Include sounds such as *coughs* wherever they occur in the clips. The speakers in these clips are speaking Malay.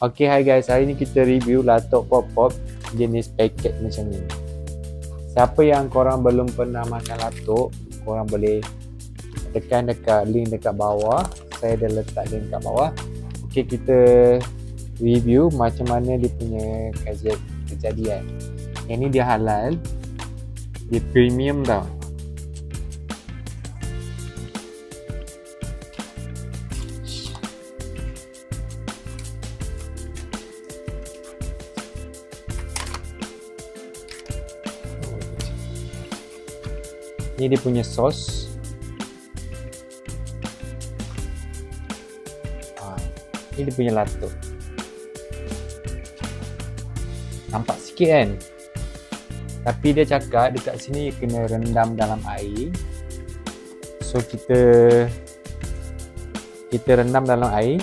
Okay hi guys, hari ni kita review latok pop-pop jenis paket macam ni. Siapa yang korang belum pernah makan latok, korang boleh tekan dekat link dekat bawah. Saya dah letak link dekat bawah. Okay kita review macam mana dia punya kejadian. Yang ni dia halal. Dia premium tau. Ni dia punya sos. Ha, ni dia punya lato. Nampak sikit kan? Tapi dia cakap dekat sini kena rendam dalam air. So kita kita rendam dalam air.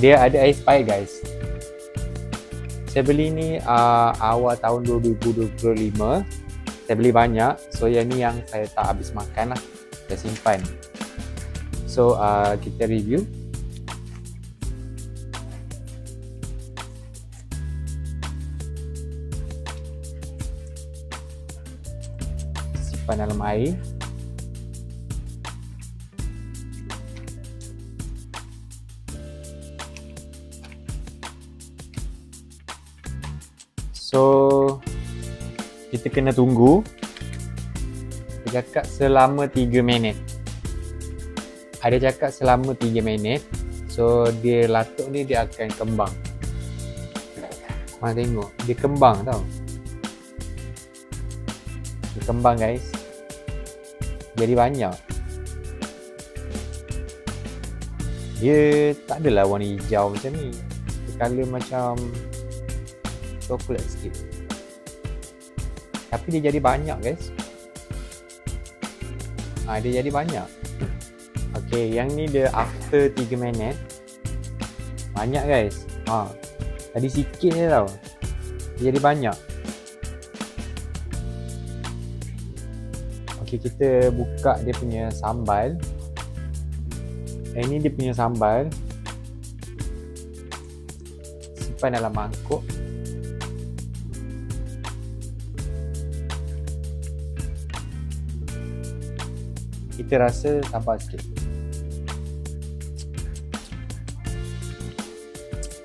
Dia ada expired guys. Saya beli ni uh, awal tahun 2025 saya beli banyak. So yang ni yang saya tak habis makan lah. Saya simpan. So uh, kita review. Simpan dalam air. So kita kena tunggu dia cakap selama 3 minit. Ada cakap selama 3 minit so dia latuk ni dia akan kembang. Mana tengok dia kembang tau. Dia kembang guys. Jadi banyak. Dia tak adalah warna hijau macam ni. Dia colour macam coklat sikit tapi dia jadi banyak guys. Ha, dia jadi banyak. Ok yang ni dia after 3 minit. Banyak guys. Ha, tadi sikit je tau. Dia jadi banyak. Ok kita buka dia punya sambal. Yang ni dia punya sambal. Simpan dalam mangkuk kita rasa tambah sikit.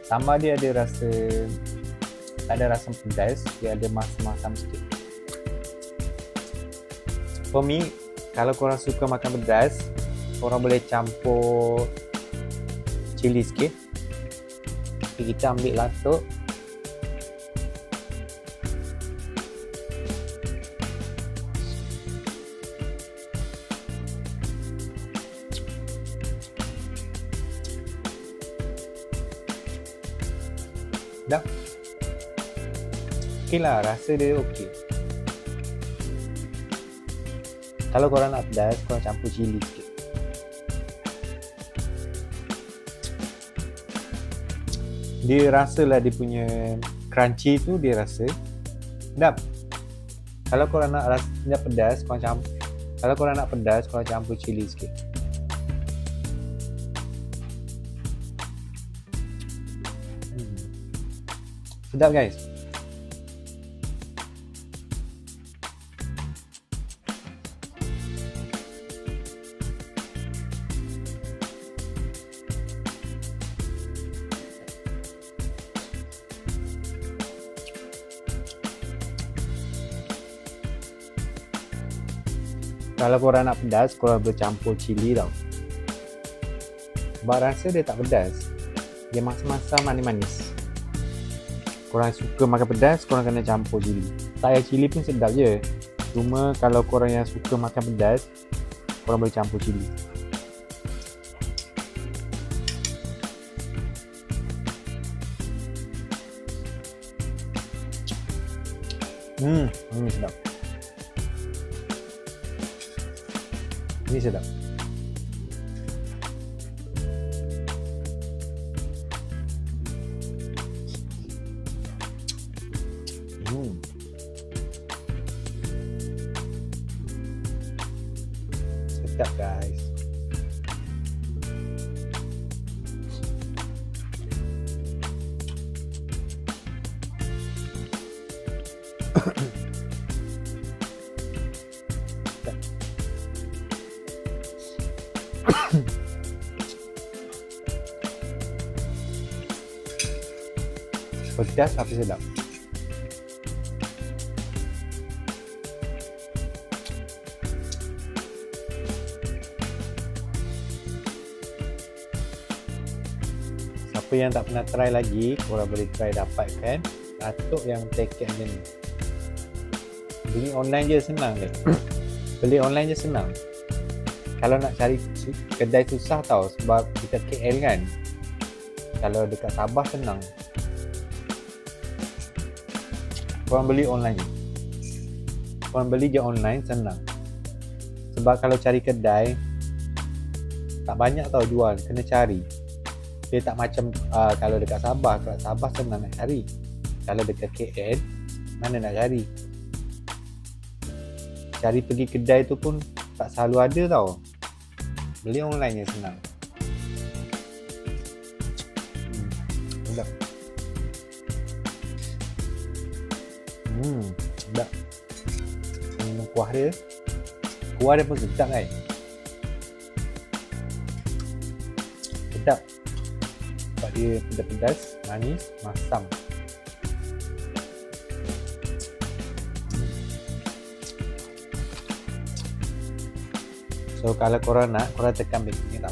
Sama dia ada rasa tak ada rasa pedas dia ada masam-masam sikit. For me kalau korang suka makan pedas korang boleh campur cili sikit. Kita ambil latuk Dah. Okey lah, rasa dia okey. Kalau korang nak pedas, korang campur cili sikit. Dia rasa lah dia punya crunchy tu dia rasa. Dah. Kalau korang nak rasa pedas, korang campur. Kalau korang nak pedas, korang campur cili sikit. Sedap guys. Kalau korang nak pedas, korang boleh campur cili tau. Sebab rasa dia tak pedas. Dia masam-masam manis-manis korang suka makan pedas korang kena campur cili tak payah cili pun sedap je. Cuma kalau korang yang suka makan pedas korang boleh campur cili hmm ini sedap. Ini sedap up, guys. Podcast habis sedap. Siapa yang tak pernah try lagi, korang boleh try dapatkan latuk yang paket macam ni. Beli online je senang deh. *coughs* Beli online je senang. Kalau nak cari kedai susah tau sebab kita KL kan. Kalau dekat Sabah senang. Korang beli online je. Korang beli je online senang. Sebab kalau cari kedai tak banyak tau jual, kena cari. Dia tak macam uh, kalau dekat Sabah, dekat Sabah senang nak cari. Kalau dekat KL mana nak cari? Cari pergi kedai tu pun tak selalu ada tau. Beli online je senang. Hmm. Sedap. Hmm, kuah dia. Kuah dia pun sedap kan? Dia pedas-pedas, manis, masam. So kalau korang nak, korang tekan link ni tau.